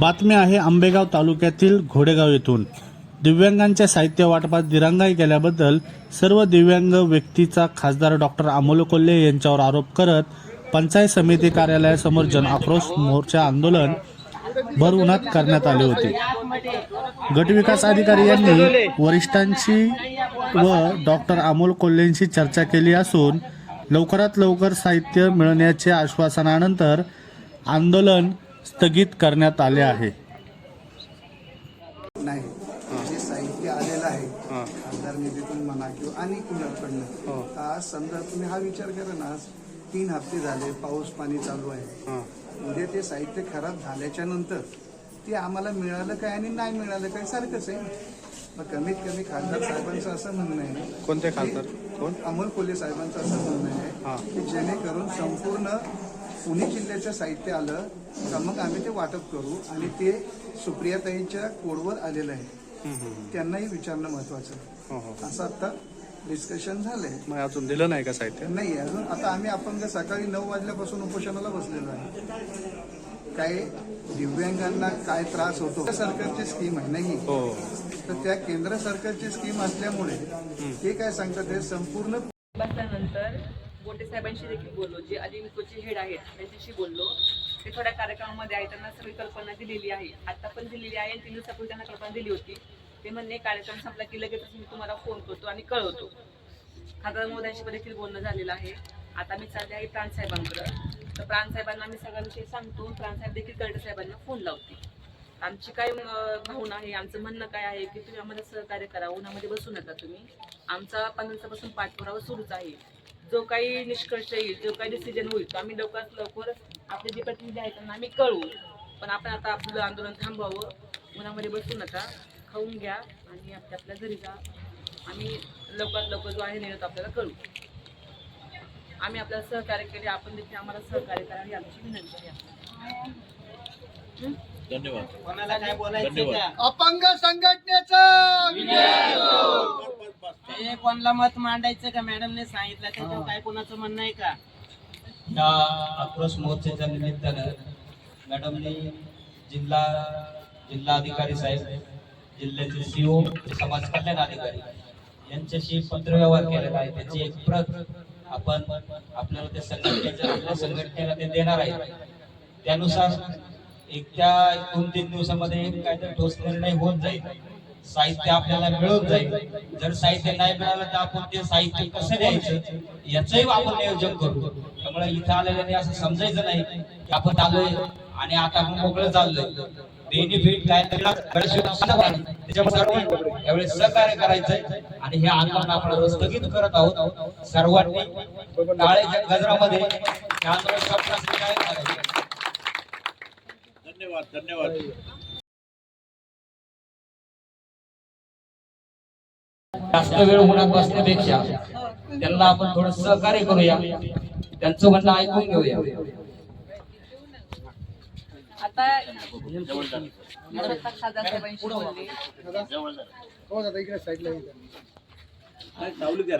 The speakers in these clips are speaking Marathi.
बातमी आहे आंबेगाव तालुक्यातील घोडेगाव येथून. दिव्यांगांच्या साहित्य वाटपात दिरंगाई केल्याबद्दल सर्व दिव्यांग व्यक्तीचा खासदार डॉक्टर अमोल कोल्हे यांच्यावर आरोप करत पंचायत समिती कार्यालयासमोर जन आक्रोश मोर्चा आंदोलन भर उन्हात करण्यात आले होते. गटविकास अधिकारी यांनी वरिष्ठांशी व डॉक्टर अमोल कोल्हेंशी चर्चा केली असून लवकरात लवकर साहित्य मिळण्याच्या आश्वासनानंतर आंदोलन स्थगित करण्यात आले आहे. नाही. जे साहित्य आलेलं आहे खासदार निधीतून म्हणा किंवा अनेक कुणाकडनं. आज समजा तुम्ही हा विचार करा ना तीन हप्ते झाले पाऊस पाणी चालू आहे. उद्या ते साहित्य खराब झाल्याच्यानंतर ते आम्हाला मिळालं काय आणि नाही मिळालं काय सारखंच आहे मग कमीत कमी खासदार साहेबांचं असं म्हणणं आहे कोणते खासदार? कोण? अमोल कोल्हे साहेबांचं असं म्हणणं आहे की जेणेकरून संपूर्ण पुणे जिल्ह्याचं साहित्य आलं का मग आम्ही ते वाटप करू आणि ते सुप्रियाताईच्या कोडवर आलेलं आहे. त्यांनाही विचारणं महत्वाचं आहे. असं आता डिस्कशन झालंय. मग अजून दिलं नाही का साहित्य? नाही अजून आता आम्ही आपण सकाळी नऊ वाजल्यापासून उपोषणाला बसलेलो आहे. काय दिव्यांगांना काय त्रास होतो? केंद्र सरकारची स्कीम आहे नाही? हो. तर त्या केंद्र सरकारची स्कीम असल्यामुळे ते काय सांगतात? हे संपूर्ण बसल्यानंतर गोटे साहेबांशी देखील बोललो जे अलिमिकोचे हेड आहेत त्यांच्याशी बोललो. ते थोड्या कार्यक्रमामध्ये आहे त्यांना सगळी कल्पना दिलेली आहे. आता पण दिलेली आहे तीन दिवसापूर्वी त्यांना कल्पना दिली होती. ते म्हणणे कार्यक्रम संपला की लगेचच मी तुम्हाला फोन करतो आणि कळवतो. खासदार मोदयांशी पण देखील बोलणं झालेलं आहे. आता मी चालले आहे प्राणसाहेबांकडं तर प्राणसाहेबांना मी सगळ्यांविषयी सांगतो. प्राणसाहेब देखील कर्डे साहेबांना फोन लावते आमची काय भावना आहे आमचं म्हणणं काय आहे की तुम्ही आम्हाला सहकार्य करा. उन्हामध्ये बसू नका तुम्ही. आमचा पंधरा पाठपुरावा सुरूच आहे. जो काही निष्कर्ष येईल जो काही डिसिजन होईल तो आम्ही लवकरात लवकर आपले जे प्रतिनिधी आहेत त्यांना आम्ही कळवू. पण आपण आता आपलं आंदोलन थांबवावं. उन्हामध्ये बसू नका. खाऊन घ्या आणि आपल्या आपल्या घरी जा. आम्ही लवकरात लवकर जो आहे निर्णय आपल्याला कळू. आम्ही आपल्याला सहकार्य केले आपण देखील आम्हाला सहकार्य करा ही आमची विनंती आहे. अपंग संघटनेचा ते कोणाला मत मांडायचं का मॅडमने सांगितलं? त्याच्यावर काय कोणाचं म्हणणं आहे का? या आक्रोश मोर्चाच्या निमित्तानं मॅडमने जिल्हा जिल्हाधिकारी साहेब जिल्ह्याचे सीओ समाज कल्याण अधिकारी यांच्याशी पत्रव्यवहार केलेला आहे. त्याची एक प्रत आपण आपल्याला त्या संघटनेच्या आपल्या संघटनेला ते देणार आहे. त्यानुसार एक त्या दोन तीन दिवसामध्ये काहीतरी ठोस निर्णय होत जाईल. साहित्य आपल्याला मिळून जाईल. जर साहित्य नाही मिळालं तर आपण ते साहित्य कसं द्यायचं? याचंही आपण नियोजन करू. त्यामुळे इथं आलेल्याने असं समजायचं नाही की आपण आलोय आणि आता आपण मोकळं चाललोय. बेनिफिट काय त्याच्यामुळे सहकार्य करायचंय. आणि हे आंदोलन आपण स्थगित करत आहोत. सर्वांनी टाळेच्या गजरामध्ये आंदोलन करायचं धन्यवाद धन्यवाद. जास्त वेळ उन्हात बसण्यापेक्षा त्यांना आपण थोडं सहकार्य करूया. त्यांचं म्हणणं ऐकून घेऊया. आता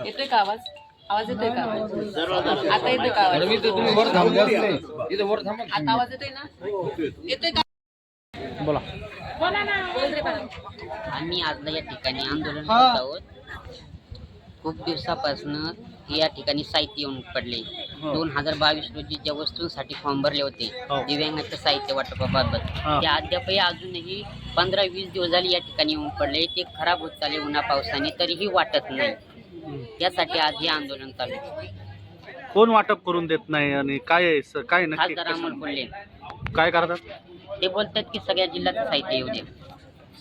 येतोय का आवाज? आवाज येतोय का? आता येतोय का आवाज? आता आवाज येतोय ना? येतोय का? बोला. ना. आम्ही आज या ठिकाणी आंदोलन करत आहोत. खूप दिवसापासून या ठिकाणी साहित्य येऊन पडले. दोन हजार बावीस रोजी ज्या वस्तूंसाठी फॉर्म भरले होते हो. दिव्यांगाचं साहित्य वाटपाबाबत हा. ते अद्यापही अजूनही पंधरा वीस दिवस झाले या ठिकाणी येऊन पडले. ते खराब होत चालले उन्हा पावसाने तरीही वाटत नाही. त्यासाठी आज हे आंदोलन चालू आहे. कोण वाटप करून देत नाही आणि काय आहे स- काय नक्की खासदार अमोल? कोल्हे काय करतात? ते बोलतात की सगळ्या जिल्ह्याचं साहित्य येऊ दे.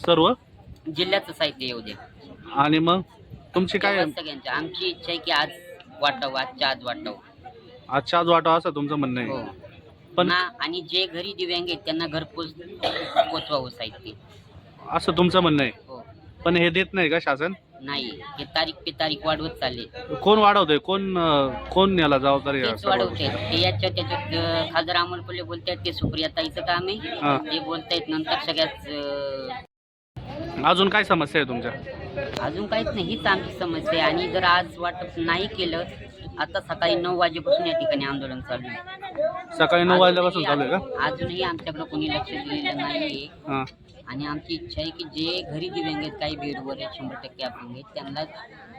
सर्व? जिल्ह्याचं साहित्य येऊ दे. आणि मग? तुमची काय सगळ्यांची. आमची इच्छा आहे की आज वाटावं आजच्या आज वाटावं. आजच्या आज वाटा असं तुमचं म्हणणं हो. आहे पण ना आणि जे घरी दिव्यांग आहेत त्यांना घरपोच पोचवावं साहित्य. असं तुमचं म्हणणं आहे. हो. पण हे देत नाही का शासन? नाही. हे तारीख पे तारीख वाढवत चालले. कोण वाढवतोय? कोण अं, कोण याला जबाबदारी आहे तेच सर्व? वाढवते ते याच्या त्याच्यात अं, खासदार अमोल कोल्हे बोलतायत ते सुप्रियाताईचं काम हा. आहे ते बोलतायत नंतर सगळ्याच अं, अजून काय समस्या आहे तुमच्या? अजून काहीच नाही हीच आमची समस्या आहे. आणि जर आज वाटप नाही केलं आता सकाळी नऊ वाजेपासून या ठिकाणी आंदोलन चालू आहे. सकाळी नऊ वाजल्यापासून चालू आहे का? अजूनही आमच्याकडे कोणी लक्ष दिलेलं नाहीये हां. आणि आमची इच्छा आहे की जे घरी दिव्यांग आहेत काही बेडवर आहेत शंभर टक्के अपंग आहेत त्यांना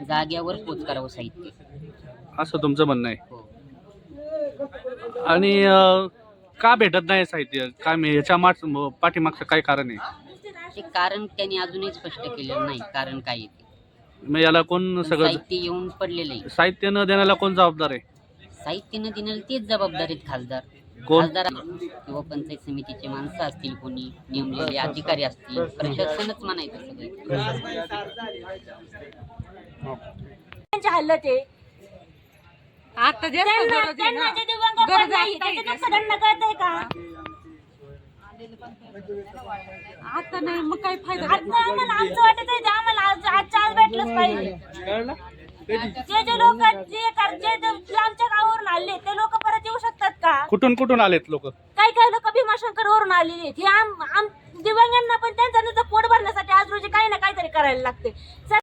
जाग्यावर पोच करावं साहित्य. असं तुमचं म्हणणं आहे. हो. आणि अं, का भेटत नाही साहित्य? काय मी ह्याच्या माठ पाठीमागचं काय कारण आहे? ते कारण त्यांनी अजूनही स्पष्ट केलेलं नाही कारण काय आहे ते. मग याला कोण सगळं साहित्य येऊन पडलेलं आहे साहित्य न देण्याला कोण जबाबदार आहे साहित्य न देण्याला तेच जबाबदार आहेत खासदार कोण? खासदार किंवा पंचायत समितीचे माणसं असतील कोणी नेमलेले अधिकारी असतील प्रशासनच म्हणायचं सगळं त्यांची हालत आहे आता त्यांना त्यांना. जे गरज आहे त्याचं दुःख त्यांना कळतंय का आता नाही मग काय फायदा? आता आम्हाला आमचं वाटत आहे ते आम्हाला आज आजच्या आज भेटलंच पाहिजे. जे जे लोक जे कर- जे जे आमच्या गावावरून आले ते लोक परत येऊ शकतात का? कुठून कुठून आलेत लोक? काही काही लोक भीमाशंकर वरून आलेले आहेत. हे आम आम दिव्यांगांना पण त्यांचं नुसतं पोट भरण्यासाठी आज रोजी काही ना काहीतरी करायला लागते.